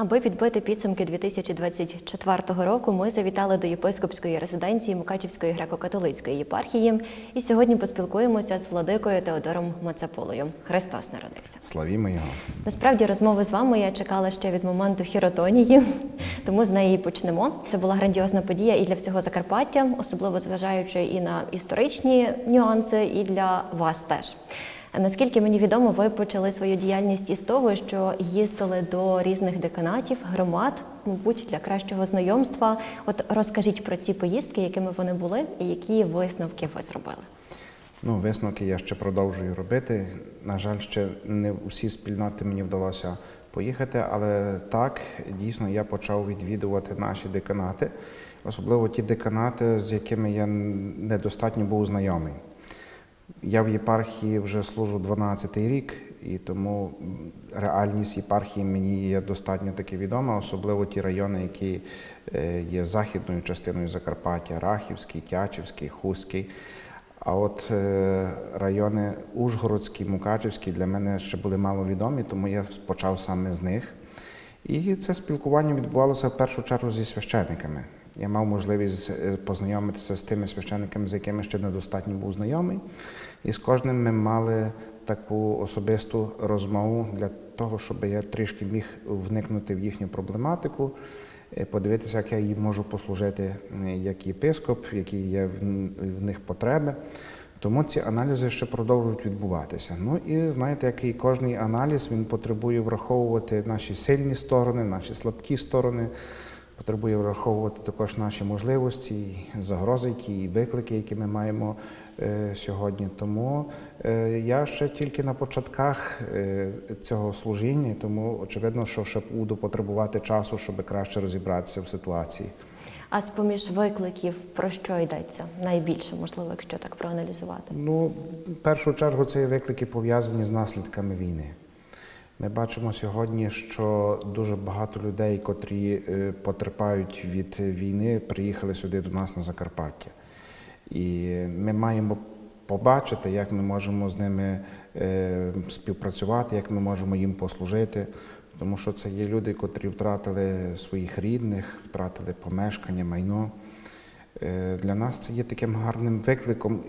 Аби підбити підсумки 2024 року, ми завітали до єпископської резиденції Мукачівської греко-католицької єпархії і сьогодні поспілкуємося з владикою Теодором Мацаполою. Христос народився. Славімо його. Насправді розмови з вами я чекала ще від моменту хіротонії, тому з неї почнемо. Це була грандіозна подія і для всього Закарпаття, особливо зважаючи і на історичні нюанси, і для вас теж. Наскільки мені відомо, ви почали свою діяльність із того, що їздили до різних деканатів, громад, мабуть, для кращого знайомства. От розкажіть про ці поїздки, якими вони були, і які висновки ви зробили. Ну, висновки я ще продовжую робити. На жаль, ще не усі спільноти мені вдалося поїхати, але так, дійсно, я почав відвідувати наші деканати, особливо ті деканати, з якими я недостатньо був знайомий. Я в єпархії вже служу 12-й рік, і тому реальність єпархії мені є достатньо таки відома, особливо ті райони, які е, є західною частиною Закарпаття, Рахівський, Тячівський, Хуський. А от е, райони Ужгородський, Мукачівський для мене ще були мало відомі, тому я почав саме з них. І це спілкування відбувалося в першу чергу зі священниками. Я мав можливість е, познайомитися з тими священниками, з якими ще недостатньо був знайомий. І з кожним ми мали таку особисту розмову для того, щоб я трішки міг вникнути в їхню проблематику, е, подивитися, як я їм можу послужити як єпископ, які є в них потреби. Тому ці аналізи ще продовжують відбуватися. Ну і знаєте, як і кожний аналіз він потребує враховувати наші сильні сторони, наші слабкі сторони, потребує враховувати також наші можливості, загрози, які і виклики, які ми маємо е, сьогодні. Тому е, я ще тільки на початках е, цього служіння, тому очевидно, що ще буду потребувати часу, щоб краще розібратися в ситуації. А з поміж викликів про що йдеться найбільше, можливо, якщо так проаналізувати? Ну, в першу чергу, це виклики пов'язані з наслідками війни. Ми бачимо сьогодні, що дуже багато людей, котрі е, потерпають від війни, приїхали сюди до нас на Закарпаття. І ми маємо побачити, як ми можемо з ними е, співпрацювати, як ми можемо їм послужити. Тому що це є люди, котрі втратили своїх рідних, втратили помешкання, майно. Е, Для нас це є таким гарним викликом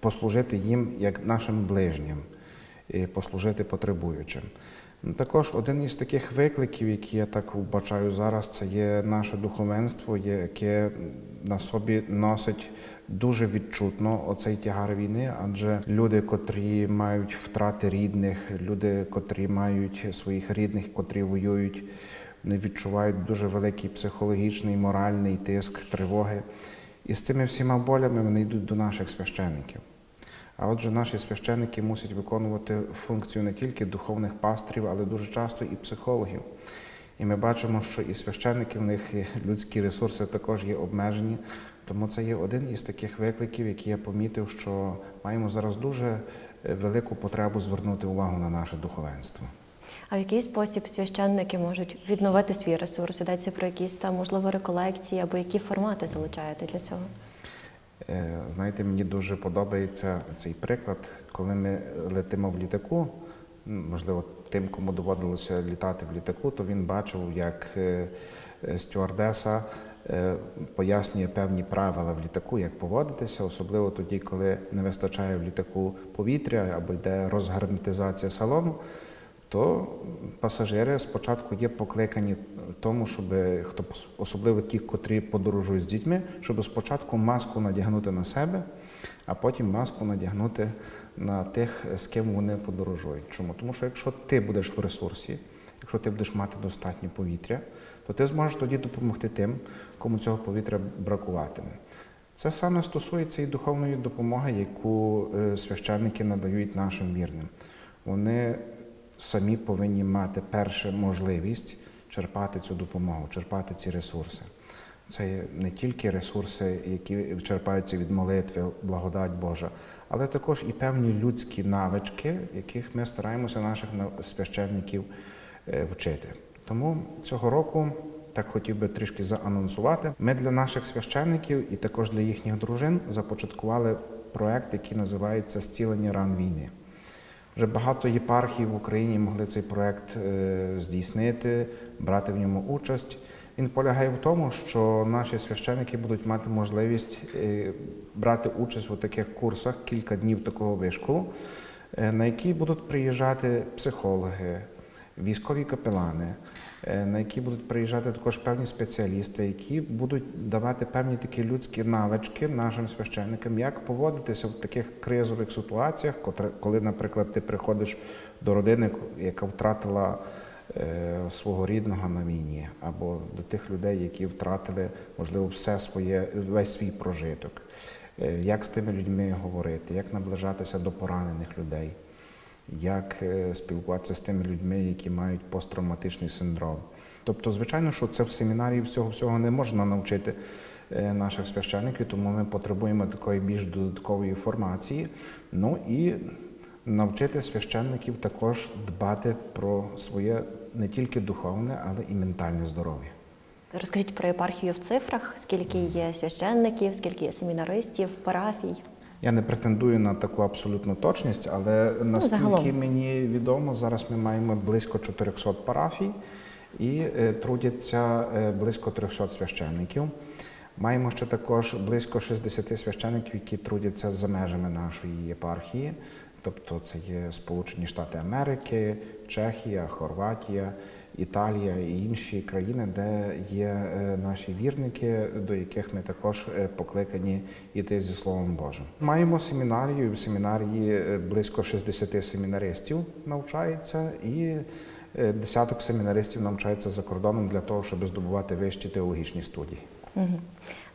послужити їм як нашим ближнім, і послужити потребуючим. Також один із таких викликів, які я так вбачаю зараз, це є наше духовенство, яке на собі носить дуже відчутно оцей тягар війни, адже люди, котрі мають втрати рідних, люди, котрі мають своїх рідних, котрі воюють, вони відчувають дуже великий психологічний, моральний тиск, тривоги. І з цими всіма болями вони йдуть до наших священиків. А отже, наші священики мусять виконувати функцію не тільки духовних пасторів, але дуже часто і психологів. І ми бачимо, що і священики, в них і людські ресурси також є обмежені. Тому це є один із таких викликів, які я помітив, що маємо зараз дуже е, велику потребу звернути увагу на наше духовенство. А в який спосіб священники можуть відновити свій ресурс? Йдеться про якісь там, можливо, реколекції або які формати залучаєте для цього? Е, Знаєте, мені дуже подобається цей приклад, коли ми летимо в літаку. Можливо, тим, кому доводилося літати в літаку, то він бачив, як е, е, стюардеса пояснює певні правила в літаку, як поводитися, особливо тоді, коли не вистачає в літаку повітря або йде розгарматизація салону. То пасажири спочатку є покликані тому, щоб хто особливо ті, котрі подорожують з дітьми, щоб спочатку маску надягнути на себе, а потім маску надягнути на тих, з ким вони подорожують. Чому? Тому що якщо ти будеш в ресурсі, якщо ти будеш мати достатньо повітря, то ти зможеш тоді допомогти тим, кому цього повітря бракуватиме. Це саме стосується і духовної допомоги, яку е, священники надають нашим вірним. Вони самі повинні мати перше можливість черпати цю допомогу, черпати ці ресурси. Це не тільки ресурси, які черпаються від молитви, благодать Божа, але також і певні людські навички, яких ми стараємося наших на- священників е, вчити. Тому цього року так хотів би трішки заанонсувати. Ми для наших священників і також для їхніх дружин започаткували проект, який називається Зцілення ран війни. Вже багато єпархій в Україні могли цей проект е, здійснити, брати в ньому участь. Він полягає в тому, що наші священики будуть мати можливість е, брати участь у таких курсах, кілька днів такого вишколу, е, на які будуть приїжджати психологи, військові капелани, на які будуть приїжджати також певні спеціалісти, які будуть давати певні такі людські навички нашим священникам, як поводитися в таких кризових ситуаціях, коли, наприклад, ти приходиш до родини, яка втратила е, свого рідного на війні, або до тих людей, які втратили, можливо, все своє, весь свій прожиток. Е, Як з тими людьми говорити, як наближатися до поранених людей, як е, спілкуватися з тими людьми, які мають посттравматичний синдром. Тобто, звичайно, що це в семінарії всього всього не можна навчити е, наших священників, тому ми потребуємо такої більш додаткової формації. Ну і навчити священників також дбати про своє не тільки духовне, але і ментальне здоров'я. Розкажіть про єпархію в цифрах, скільки є священників, скільки є семінаристів, парафій. Я не претендую на таку абсолютну точність, але наскільки загалом. мені відомо, зараз ми маємо близько 400 парафій і е, трудяться е, близько 300 священників. Маємо ще також близько 60 священників, які трудяться за межами нашої єпархії. Тобто це є Сполучені Штати Америки, Чехія, Хорватія, Італія і інші країни, де є е, наші вірники, до яких ми також е, покликані йти зі Словом Божим. Маємо семінарію. В семінарії е, близько 60 семінаристів навчається, і десяток семінаристів навчається за кордоном для того, щоб здобувати вищі теологічні студії.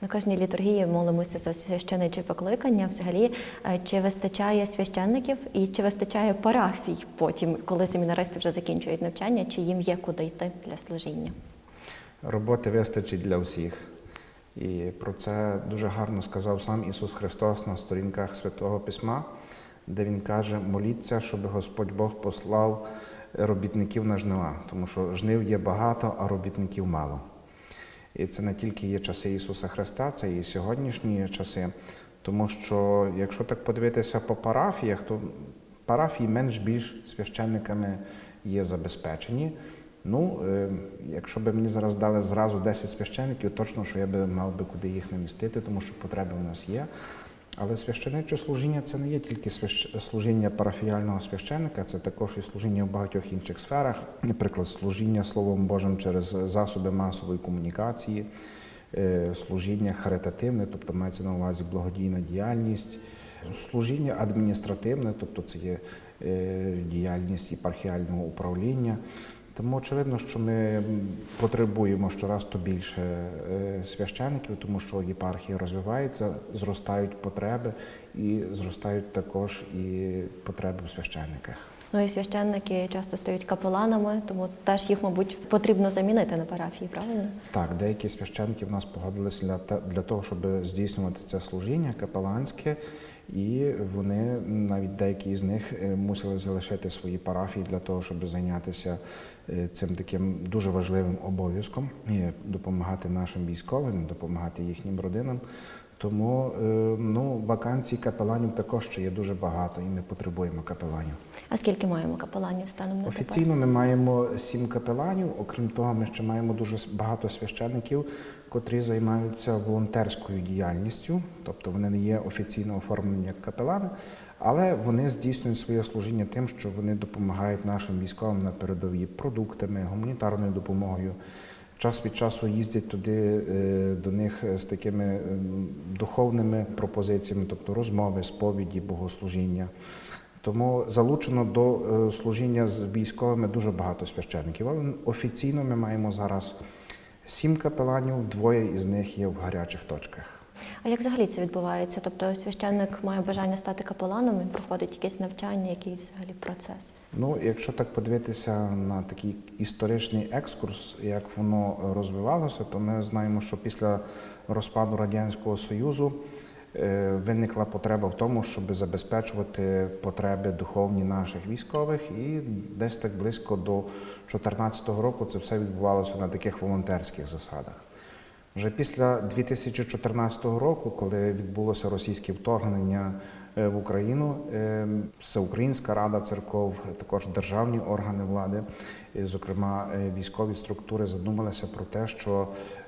На кожній літургії молимося за священиче покликання. Взагалі, е, чи вистачає священників і чи вистачає парафій потім, коли семінаристи вже закінчують навчання, чи їм є куди йти для служіння? Роботи вистачить для всіх. І про це дуже гарно сказав сам Ісус Христос на сторінках Святого Письма, де Він каже: моліться, щоб Господь Бог послав робітників на жнива, тому що жнив є багато, а робітників мало. І це не тільки є часи Ісуса Христа, це і сьогоднішні часи. Тому що, якщо так подивитися по парафіях, то парафії менш-більш священниками є забезпечені. Ну, е, якщо б мені зараз дали зразу 10 священників, точно, що я би мав би куди їх намістити, тому що потреби в нас є. Але священиче служіння це не є тільки служіння парафіяльного священника, це також і служіння в багатьох інших сферах, наприклад, служіння Словом Божим через засоби масової комунікації, е, служіння харитативне, тобто мається на увазі благодійна діяльність, служіння адміністративне, тобто це є е, діяльність єпархіального управління. Тому очевидно, що ми потребуємо щораз то більше е, священиків, тому що єпархія розвивається, зростають потреби і зростають також і потреби в священниках. Ну і священники часто стають капеланами, тому теж їх, мабуть, потрібно замінити на парафії, правильно? Так, деякі священники в нас погодилися для, для того, щоб здійснювати це служіння капеланське, і вони навіть деякі з них е, мусили залишити свої парафії для того, щоб зайнятися е, цим таким дуже важливим обов'язком і допомагати нашим військовим, допомагати їхнім родинам. Тому е, ну, вакансій капеланів також ще є дуже багато, і ми потребуємо капеланів. А скільки маємо капеланів станом на тепер? Офіційно ми маємо сім капеланів. Окрім того, ми ще маємо дуже багато священників, котрі займаються волонтерською діяльністю, тобто вони не є офіційно оформлені як капелани, але вони здійснюють своє служіння тим, що вони допомагають нашим військовим на передовій продуктами, гуманітарною допомогою. Час від часу їздять туди е, до них з такими духовними пропозиціями, тобто розмови, сповіді, богослужіння. Тому залучено до е, служіння з військовими дуже багато священників. Але офіційно ми маємо зараз сім капеланів, двоє із них є в гарячих точках. А як взагалі це відбувається? Тобто священник має бажання стати капеланом, він проходить якесь навчання, який взагалі процес? Ну, якщо так подивитися на такий історичний екскурс, як воно розвивалося, то ми знаємо, що після розпаду Радянського Союзу виникла потреба в тому, щоб забезпечувати потреби духовні наших військових, і десь так близько до 2014 року це все відбувалося на таких волонтерських засадах. Вже після 2014 року, коли відбулося російське вторгнення е, в Україну. Е, Всеукраїнська рада церков, також державні органи влади, е, зокрема е, військові структури, задумалися про те, що е,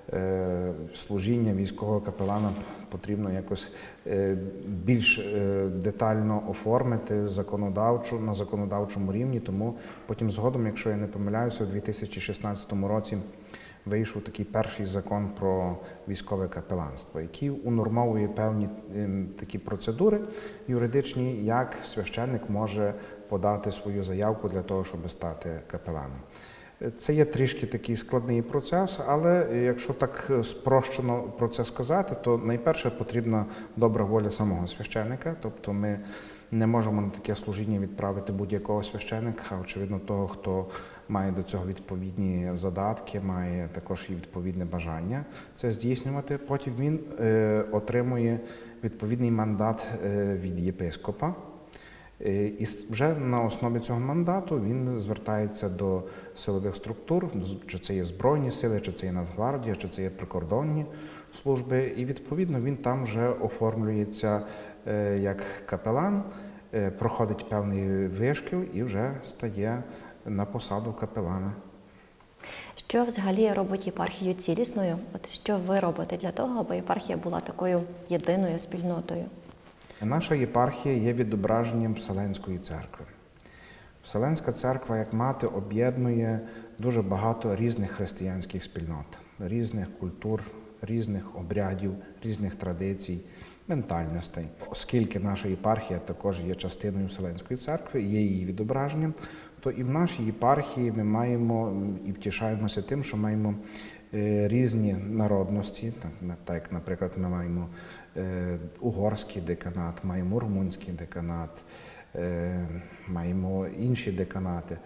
служіння військового капелана потрібно якось е, більш е, детально оформити законодавчу на законодавчому рівні. Тому потім згодом, якщо я не помиляюся, у 2016 році вийшов такий перший закон про військове капеланство, який унормовує певні такі процедури юридичні, як священник може подати свою заявку для того, щоб стати капеланом. Це є трішки такий складний процес, але якщо так е, спрощено про це сказати, то найперше потрібна добра воля самого священника. Тобто ми не можемо на таке служіння відправити будь-якого священика, очевидно того, хто має до цього відповідні задатки, має також і відповідне бажання це здійснювати. Потім він е, отримує відповідний мандат е, від єпископа. Е, І вже на основі цього мандату він звертається до силових структур, чи це є Збройні сили, чи це є Нацгвардія, чи це є прикордонні служби. І відповідно він там вже оформлюється е, як капелан, е, проходить певний вишкіл і вже стає на посаду капелана. Що взагалі робить єпархію цілісною? От що ви робите для того, аби єпархія була такою єдиною спільнотою? Наша єпархія є відображенням Вселенської церкви. Вселенська церква, як мати, об'єднує дуже багато різних християнських спільнот, різних культур, різних обрядів, різних традицій, ментальностей. Оскільки наша єпархія також є частиною Вселенської церкви, є її відображенням, то і в нашій єпархії ми маємо і втішаємося тим, що маємо е, різні народності, так, як, наприклад, ми маємо угорський деканат, маємо румунський деканат, е, маємо інші деканати.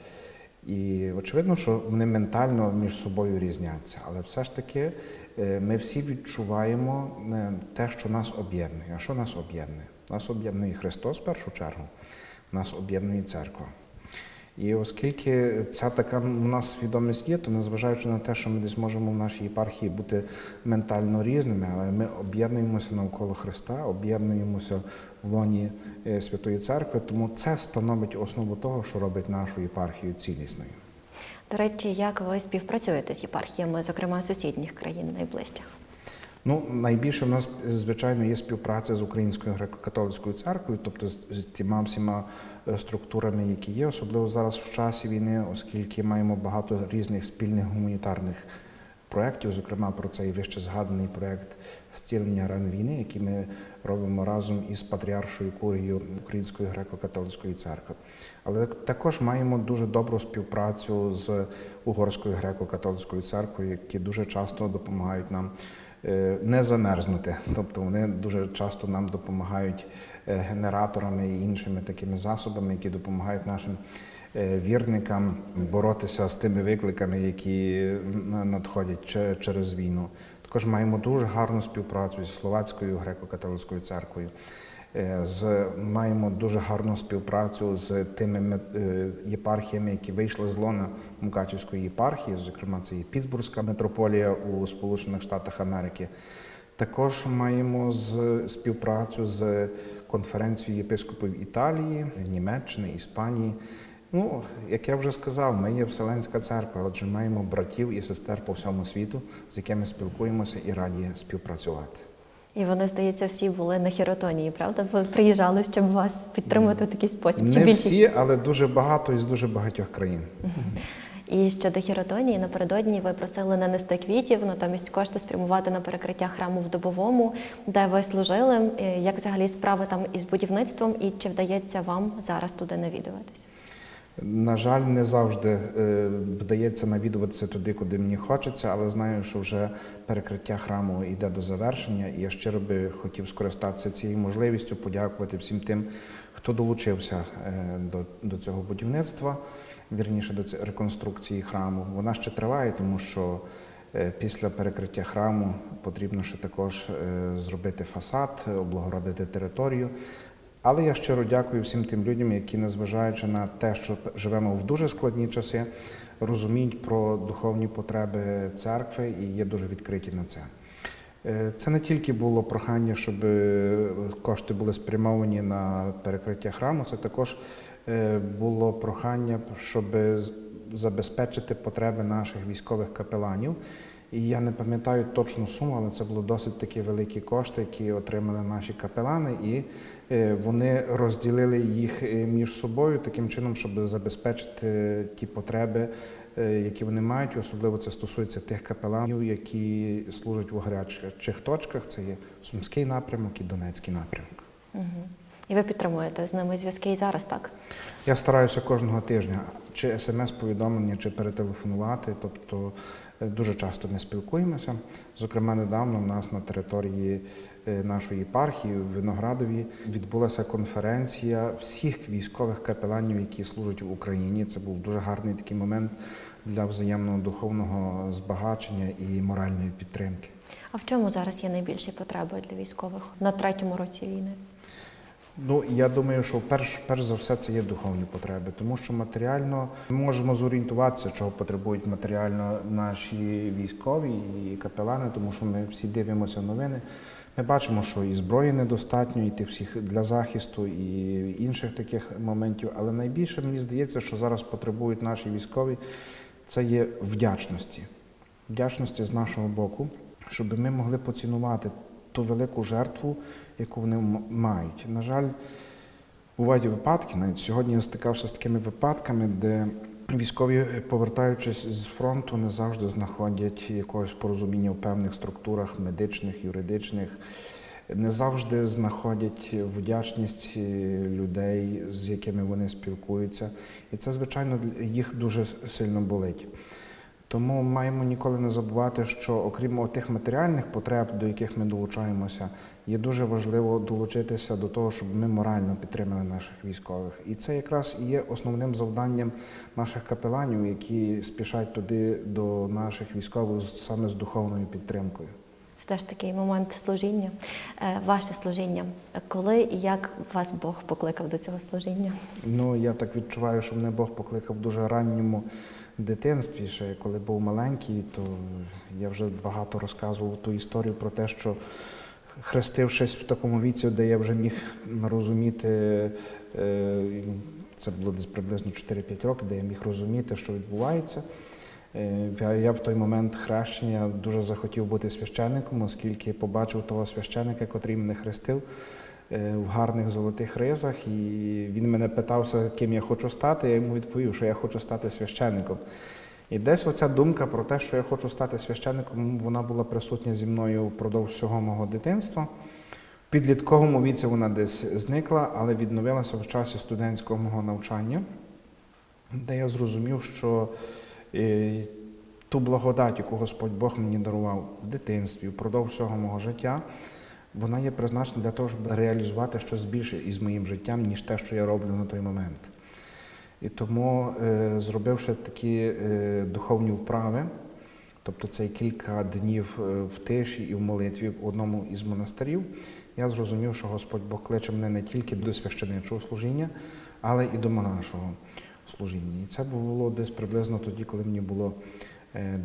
І очевидно, що вони ментально між собою різняться, але все ж таки е, ми всі відчуваємо е, те, що нас об'єднує. А що нас об'єднує? Нас об'єднує Христос в першу чергу, нас об'єднує церква. І оскільки ця така у нас свідомість є, то незважаючи на те, що ми десь можемо в нашій єпархії бути ментально різними, але ми об'єднуємося навколо Христа, об'єднуємося в лоні е, Святої Церкви, тому це становить основу того, що робить нашу єпархію цілісною. До речі, як ви співпрацюєте з єпархіями, зокрема сусідніх країн найближчих? Ну, найбільше в нас, звичайно, є співпраця з Українською греко-католицькою церквою, тобто з, тіма всіма е, структурами, які є, особливо зараз в часі війни, оскільки маємо багато різних спільних гуманітарних проєктів. Зокрема, про цей вище згаданий проєкт зцілення ран війни, який ми робимо разом із патріаршою курією Української греко-католицької церкви. Але також маємо дуже добру співпрацю з Угорською греко-католицькою церквою, які дуже часто допомагають нам не замерзнути. Тобто вони дуже часто нам допомагають е, генераторами і іншими такими засобами, які допомагають нашим е, вірникам боротися з тими викликами, які надходять через війну. Також маємо дуже гарну співпрацю зі Словацькою греко-католицькою церквою. Е, З, маємо дуже гарну співпрацю з тими е, єпархіями, які вийшли з лона Мукачівської єпархії, зокрема, це і Пітсбурзька митрополія у Сполучених Штатах Америки. Також маємо з співпрацю з конференцією єпископів Італії, Німеччини, Іспанії. Ну, як я вже сказав, ми є Вселенська церква, отже, маємо братів і сестер по всьому світу, з якими спілкуємося і раді співпрацювати. І вони, здається, всі були на хіротонії, правда? Ви приїжджали, щоб вас підтримати в такий спосіб. Не більшість? всі, але дуже багато із дуже багатьох країн. І щодо хіротонії, напередодні ви просили не нести квітів, натомість кошти спрямувати на перекриття храму в Добовому, де ви служили. Е, Як взагалі справи там із будівництвом, і чи вдається вам зараз туди навідуватись? На жаль, не завжди е, вдається навідуватися туди, куди мені хочеться, але знаю, що вже перекриття храму йде до завершення, і я щиро би хотів скористатися цією можливістю, подякувати всім тим, хто долучився е, до, до цього будівництва, вірніше до цієї реконструкції храму. Вона ще триває, тому що е, після перекриття храму потрібно ще також зробити фасад, облагородити територію. Але я щиро дякую всім тим людям, які, незважаючи на те, що живемо в дуже складні часи, розуміють про духовні потреби церкви і є дуже відкриті на це. Е, Це не тільки було прохання, щоб е, кошти були спрямовані на перекриття храму, це також е, було прохання, щоб забезпечити потреби наших військових капеланів. І я не пам'ятаю точну суму, але це були досить такі великі кошти, які отримали наші капелани, і вони розділили їх е, між собою таким чином, щоб забезпечити ті потреби, е, які вони мають. Особливо це стосується тих капеланів, які служать у гарячих точках. Це є Сумський напрямок і Донецький напрямок. Угу. І ви підтримуєте з ними зв'язки і зараз, так? Я стараюся кожного тижня чи смс-повідомлення, чи перетелефонувати. Тобто е, дуже часто ми спілкуємося. Зокрема, недавно в нас на території е, нашої єпархії в Виноградові відбулася конференція всіх військових капеланів, які служать в Україні. Це був дуже гарний такий момент для взаємного духовного збагачення і моральної підтримки. А в чому зараз є найбільші потреби для військових на третьому році війни? Ну я думаю, що перш, перш за все це є духовні потреби, тому що матеріально ми можемо зорієнтуватися, чого потребують матеріально наші військові і капелани, тому що ми всі дивимося новини. Ми бачимо, що і зброї недостатньо, і тих всіх для захисту, і інших таких моментів. Але найбільше мені здається, що зараз потребують наші військові, це є вдячності. Вдячності з нашого боку, щоб ми могли поцінувати ту велику жертву, яку вони мають. На жаль, бувають випадки, навіть сьогодні я стикався з такими випадками, де військові, е, повертаючись з фронту, не завжди знаходять якогось порозуміння в певних структурах медичних, юридичних, не завжди знаходять вдячність е, людей, з якими вони спілкуються. І це, звичайно, їх дуже сильно болить. Тому маємо ніколи не забувати, що окрім тих матеріальних потреб, до яких ми долучаємося, є дуже важливо долучитися до того, щоб ми морально підтримали наших військових. І це якраз і є основним завданням наших капеланів, які спішать туди до наших військових саме з духовною підтримкою. Це теж такий момент служіння. Е, Ваше служіння. Коли і як вас Бог покликав до цього служіння? Ну, я так відчуваю, що мене Бог покликав в дуже ранньому дитинстві. Ще коли був маленький, то я вже багато розказував ту історію про те, що хрестившись в такому віці, де я вже міг розуміти, е, це було десь приблизно 4-5 років, де я міг розуміти, що відбувається. Е, Я, в той момент хрещення дуже захотів бути священником, оскільки побачив того священника, котрий мене хрестив в гарних золотих ризах. І він мене питався, ким я хочу стати. Я йому відповів, що я хочу стати священником. І десь оця думка про те, що я хочу стати священником, вона була присутня зі мною впродовж всього мого дитинства. В підлітковому віці вона десь зникла, але відновилася в часі студентського мого навчання, де я зрозумів, що е, ту благодать, яку Господь Бог мені дарував в дитинстві, впродовж всього мого життя, вона є призначена для того, щоб реалізувати щось більше із моїм життям, ніж те, що я роблю на той момент. І тому, е, зробивши такі е, духовні вправи, тобто це кілька днів е, в тиші і в молитві в одному із монастирів, я зрозумів, що Господь Бог кличе мене не тільки до священичого служіння, але і до монашого служіння. І це було десь приблизно тоді, коли мені було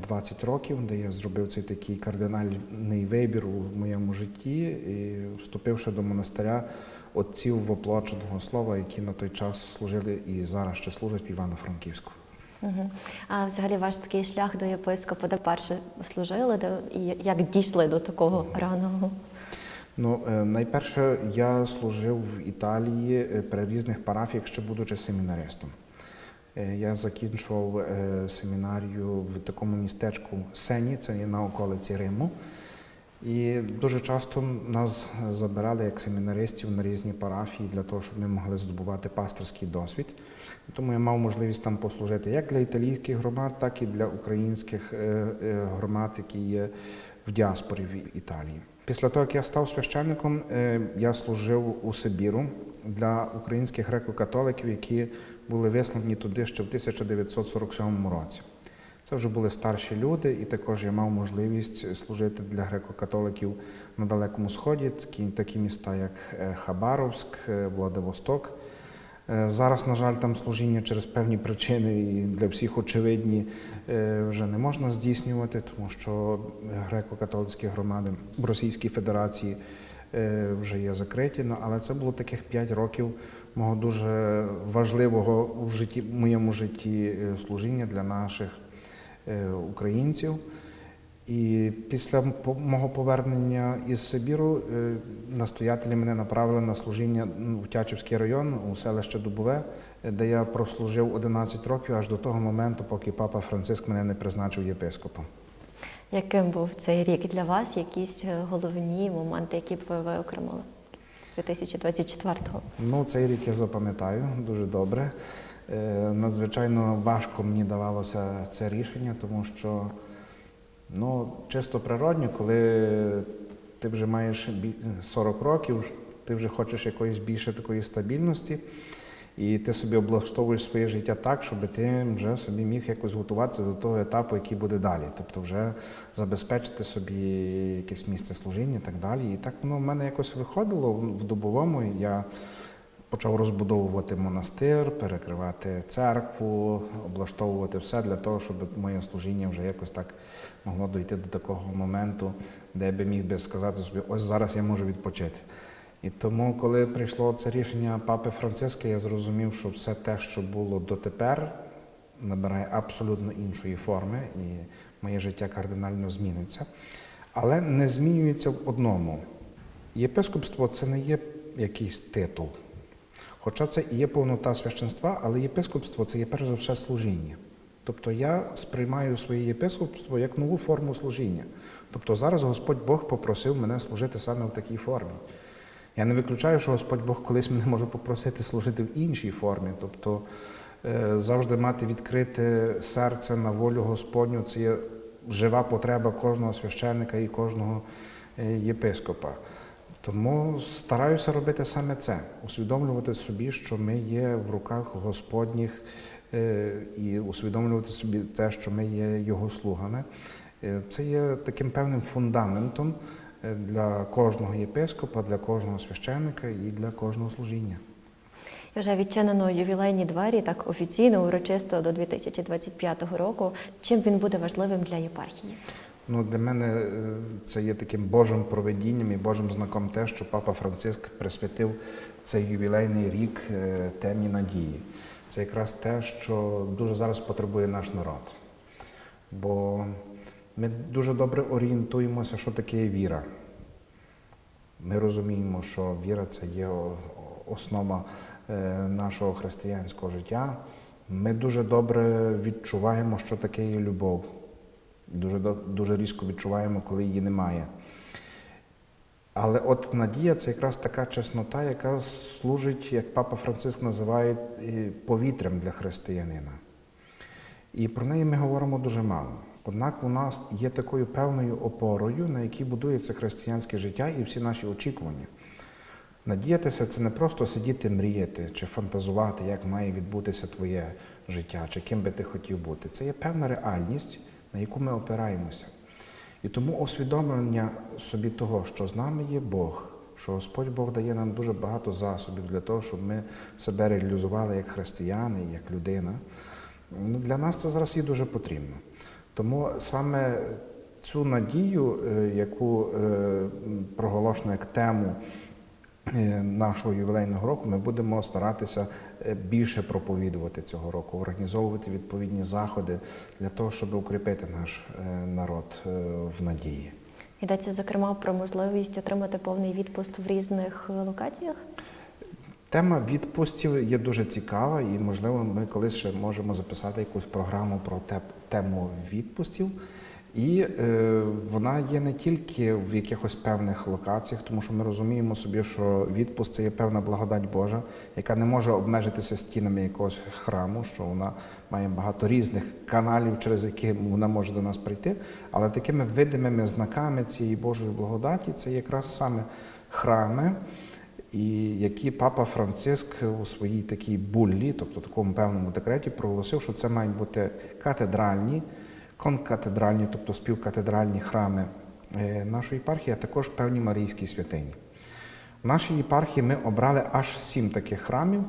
20 років, де я зробив цей такий кардинальний вибір у моєму житті, і вступивши до монастиря отців воплоченого слова, які на той час служили і зараз ще служать в Івано-Франківську. Угу. А взагалі ваш такий шлях до єпископа, де перше служили, де і як дійшли до такого раного? Ну, е, найперше, я служив в Італії е, при різних парафіях, ще будучи семінаристом. Е, Я закінчував е, семінарію в такому містечку Сені, це є на околиці Риму. І дуже часто нас забирали як семінаристів на різні парафії для того, щоб ми могли здобувати пасторський досвід. Тому я мав можливість там послужити як для італійських громад, так і для українських е, громад, які є в діаспорі в Італії. Після того, як я став священником, я служив у Сибіру для українських греко-католиків, які були вислані туди ще в 1947 році. Це вже були старші люди, і також я мав можливість служити для греко-католиків на Далекому Сході, такі, такі міста, як е, Хабаровськ, е, Владивосток. Е, Зараз, на жаль, там служіння через певні причини і для всіх очевидні вже не можна здійснювати, тому що греко-католицькі громади в Російській Федерації вже є закриті. Ну, Але це було таких 5 років мого дуже важливого у житті, в моєму житті е, служіння для наших е, українців. І після мого повернення із Сибіру е, настоятелі мене направили на служіння в Тячівський район у селище Дубове, де я прослужив 11 років аж до того моменту, поки папа Франциск мене не призначив єпископом. Яким був цей рік для вас? Якісь головні моменти, які б ви виокремили з 2024-го? Ну, цей рік я запам'ятаю дуже добре. Е, Надзвичайно важко мені давалося це рішення, тому що ну, чисто природньо, коли ти вже маєш бі- 40 років, ти вже хочеш якоїсь більше такої стабільності, і ти собі облаштовуєш своє життя так, щоб ти вже собі міг якось готуватися до того етапу, який буде далі. Тобто вже забезпечити собі якесь місце служіння і так далі. І так воно в мене якось виходило в добовому. Я почав розбудовувати монастир, перекривати церкву, облаштовувати все для того, щоб моє служіння вже якось так могло дойти до такого моменту, де я би міг би сказати собі, ось зараз я можу відпочити. І тому, коли прийшло це рішення папи Франциска, я зрозумів, що все те, що було дотепер, набирає абсолютно іншої форми, і моє життя кардинально зміниться. Але не змінюється в одному. Єпископство це не є якийсь титул. Хоча це і є повнота священства, але єпископство це є перш за все служіння. Тобто я сприймаю своє єпископство як нову форму служіння. Тобто зараз Господь Бог попросив мене служити саме в такій формі. Я не виключаю, що Господь Бог колись мене може попросити служити в іншій формі. Тобто е, завжди мати відкрите серце на волю Господню це є жива потреба кожного священника і кожного е, єпископа. Тому стараюся робити саме це, усвідомлювати собі, що ми є в руках Господніх, е, і усвідомлювати собі те, що ми є Його слугами. Це є таким певним фундаментом для кожного єпископа, для кожного священника і для кожного служіння. І вже відчинено ювілейні двері, так офіційно, урочисто до 2025 року. Чим він буде важливим для єпархії? Ну, для мене е, це є таким Божим проведінням і Божим знаком те, що Папа Франциск присвятив цей ювілейний рік е, темі надії. Це якраз те, що дуже зараз потребує наш народ. Бо ми дуже добре орієнтуємося, що таке віра. Ми розуміємо, що віра це є основа е, нашого християнського життя. Ми дуже добре відчуваємо, що таке є любов. Дуже, дуже різко відчуваємо, коли її немає. Але от надія це якраз така чеснота, яка служить, як папа Франциск називає, повітрям для християнина. І про неї ми говоримо дуже мало. Однак у нас є такою певною опорою, на якій будується християнське життя і всі наші очікування. Надіятися це не просто сидіти, мріяти чи фантазувати, як має відбутися твоє життя, чи ким би ти хотів бути. Це є певна реальність, на яку ми опираємося. І тому усвідомлення собі того, що з нами є Бог, що Господь Бог дає нам дуже багато засобів для того, щоб ми себе реалізували як християни, як людина. Ну, Для нас це зараз є дуже потрібно. Тому саме цю надію, е, яку е, проголошено як тему е, нашого ювілейного року, ми будемо старатися більше проповідувати цього року, організовувати відповідні заходи для того, щоб укріпити наш народ в надії. Йдеться, зокрема, про можливість отримати повний відпуст в різних локаціях. Тема відпустів є дуже цікава, і можливо, ми колись ще можемо записати якусь програму про те- тему відпустів. І е, вона є не тільки в якихось певних локаціях, тому що ми розуміємо собі, що відпуск це є певна благодать Божа, яка не може обмежитися стінами якогось храму, що вона має багато різних каналів, через які вона може до нас прийти. Але такими видимими знаками цієї Божої благодаті це якраз саме храми, і які папа Франциск у своїй такій буллі, тобто такому певному декреті, проголосив, що це мають бути катедральні, конкатедральні, тобто співкатедральні храми е, нашої єпархії, а також певні марійські святині. В нашій єпархії ми обрали аж сім таких храмів.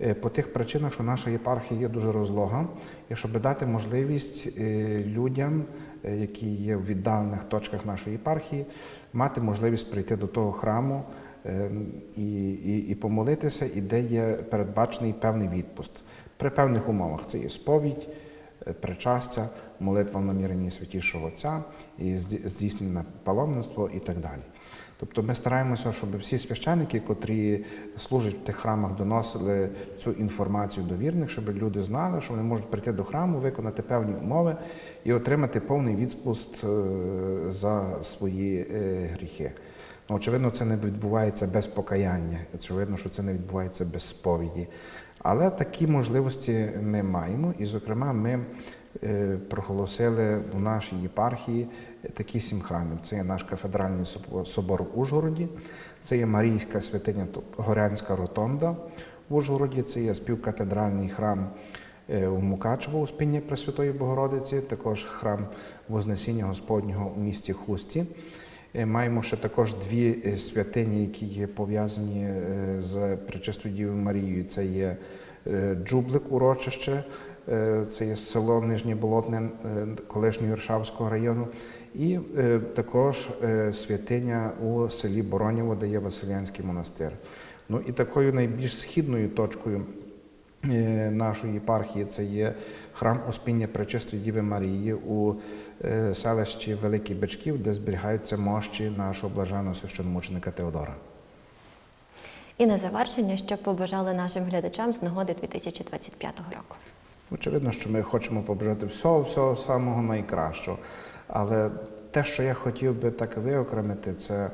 Е, По тих причинах, що наша єпархія є дуже розлога, і щоб дати можливість е, людям, які є в віддалених точках нашої єпархії, мати можливість прийти до того храму і, і, і помолитися, і де є передбачений певний відпуст. При певних умовах це є сповідь, е, причастя, молитва в наміренні святішого Отця, і зді- здійснене паломництво і так далі. Тобто ми стараємося, щоб всі священники, котрі служать в тих храмах, доносили цю інформацію до вірних, щоб люди знали, що вони можуть прийти до храму, виконати певні умови і отримати повний відпуст е, за свої е, гріхи. Ну, очевидно, це не відбувається без покаяння, очевидно, що це не відбувається без сповіді. Але такі можливості ми маємо, і, зокрема, ми е, проголосили в нашій єпархії такі сім храмів. Це є наш кафедральний собор- в Ужгороді, це є Марійська святиня Горянська Ротонда в Ужгороді, це є співкатедральний храм е, в Мукачево у спині Пресвятої Богородиці, також храм Вознесіння Господнього у місті Хусті. Е, Маємо ще також дві е, святині, які є пов'язані е, з Пречистою Дівою Марією. Це є Джублик урочище, це є село Нижнє Болотне колишнього Варшавського району, і також святиня у селі Боронєво, де є Василянський монастир. Ну і такою найбільш східною точкою нашої єпархії це є храм Успіння Пречистої Діви Марії у селищі Великий Бичків, де зберігаються мощі нашого блаженого священомученика Теодора. І на завершення, що побажали нашим глядачам з нагоди 2025 року. Очевидно, що ми хочемо побажати всього, всього самого найкращого. Але те, що я хотів би так виокремити, це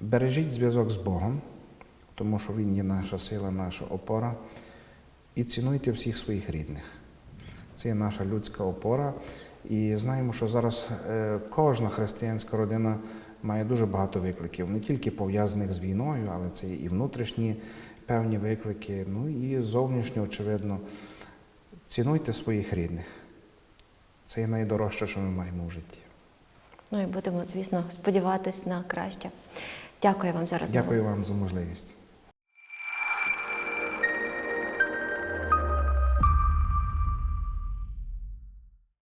бережіть зв'язок з Богом, тому що Він є наша сила, наша опора, і цінуйте всіх своїх рідних. Це є наша людська опора. І знаємо, що зараз е, кожна християнська родина має дуже багато викликів, не тільки пов'язаних з війною, але це і внутрішні певні виклики, ну і зовнішні, очевидно. Цінуйте своїх рідних. Це є найдорожче, що ми маємо в житті. Ну і будемо, звісно, сподіватись на краще. Дякую вам за розмову. Дякую вам за можливість.